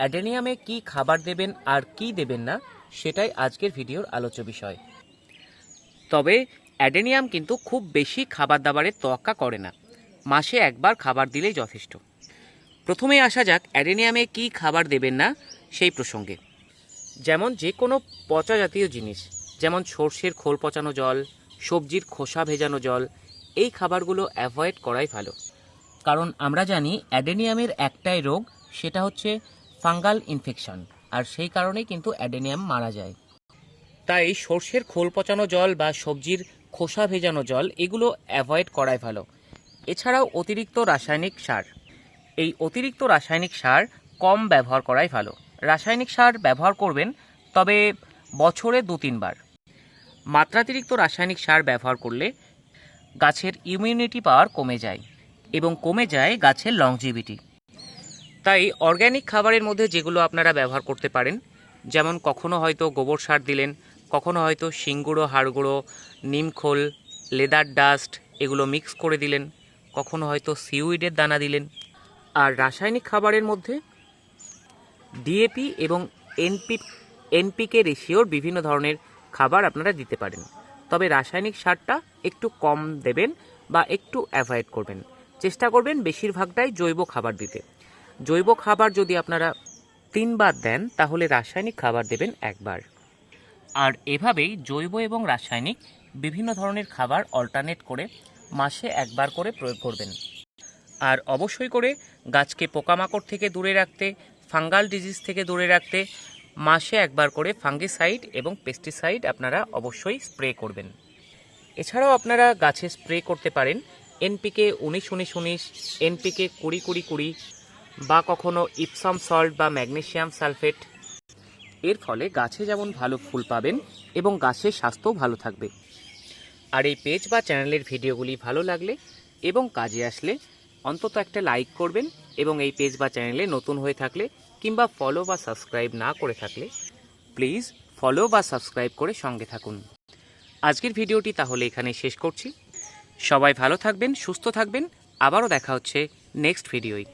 অ্যাডেনিয়ামে কি খাবার দেবেন আর কি দেবেন না, সেটাই আজকের ভিডিওর আলোচ্য বিষয়। তবে অ্যাডেনিয়াম কিন্তু খুব বেশি খাবার দাবারের তোয়াক্কা করে না। মাসে একবার খাবার দিলেই যথেষ্ট। প্রথমে আসা যাক অ্যাডেনিয়ামে কি খাবার দেবেন না, সেই প্রসঙ্গে। যেমন যে কোনো পচা জাতীয় জিনিস, যেমন সর্ষের খোল পচানো জল, সবজির খোসা ভেজানো জল, এই খাবারগুলো অ্যাভয়েড করাই ভালো। কারণ আমরা জানি অ্যাডেনিয়ামের একটাই রোগ, সেটা হচ্ছে ফাঙ্গাল ইনফেকশন, আর সেই কারণেই কিন্তু অ্যাডেনিয়াম মারা যায়। তাই সর্ষের খোল পচানো জল বা সবজির খোসা ভেজানো জল, এগুলো অ্যাভয়েড করাই ভালো। এছাড়াও অতিরিক্ত রাসায়নিক সার। এই অতিরিক্ত রাসায়নিক সার কম ব্যবহার করাই ভালো। রাসায়নিক সার ব্যবহার করবেন, তবে বছরে দু তিনবার মাত্রাতিরিক্ত রাসায়নিক সার ব্যবহার করলে গাছের ইমিউনিটি পাওয়ার কমে যায় এবং কমে যায় গাছের লংজিভিটি তাই অর্গ্যানিক খাবারের মধ্যে যেগুলো আপনারা ব্যবহার করতে পারেন, যেমন কখনো হয়তো গোবর সার দিলেন, কখনো হয়তো শিংগুঁড়ো হাড়গুঁড়ো নিমখোল লেদার ডাস্ট এগুলো মিক্স করে দিলেন, কখনো হয়তো সিউইডের দানা দিলেন। আর রাসায়নিক খাবারের মধ্যে ডিএপি এবং এনপি এনপিকে রেশিওর বিভিন্ন ধরনের খাবার আপনারা দিতে পারেন। তবে রাসায়নিক সারটা একটু কম দেবেন বা একটু অ্যাভয়েড করবেন। চেষ্টা করবেন বেশিরভাগটাই জৈব খাবার দিতে। জৈব খাবার যদি আপনারা তিনবার দেন, তাহলে রাসায়নিক খাবার দেবেন একবার। আর এভাবেই জৈব এবং রাসায়নিক বিভিন্ন ধরনের খাবার অল্টারনেট করে মাসে একবার করে প্রয়োগ করবেন। আর অবশ্যই করে গাছকে পোকামাকড় থেকে দূরে রাখতে, ফাঙ্গাল ডিজিজ থেকে দূরে রাখতে মাসে একবার করে ফাঙ্গিসাইড এবং পেস্টিসাইড আপনারা অবশ্যই স্প্রে করবেন। এছাড়াও আপনারা গাছে স্প্রে করতে পারেন। এনপিকে উনিশ উনিশ উনিশ, এনপিকে কুড়ি কুড়ি কুড়ি বা কখনো ইপসাম সল্ট বা ম্যাগনেসিয়াম সালফেট। এর ফলে গাছে যেমন ভালো ফুল পাবেন এবং গাছের স্বাস্থ্যও ভালো থাকবে। আর এই পেজ বা চ্যানেলের ভিডিওগুলি ভালো লাগলে এবং কাজে আসলে অন্তত একটা লাইক করবেন এবং এই পেজ বা চ্যানেলে নতুন হয়ে থাকলে কিংবা ফলো বা সাবস্ক্রাইব না করে থাকলে প্লিজ ফলো বা সাবস্ক্রাইব করে সঙ্গে থাকুন। আজকের ভিডিওটি তাহলে এখানে শেষ করছি। সবাই ভালো থাকবেন, সুস্থ থাকবেন। আবারও দেখা হচ্ছে নেক্সট ভিডিওয়।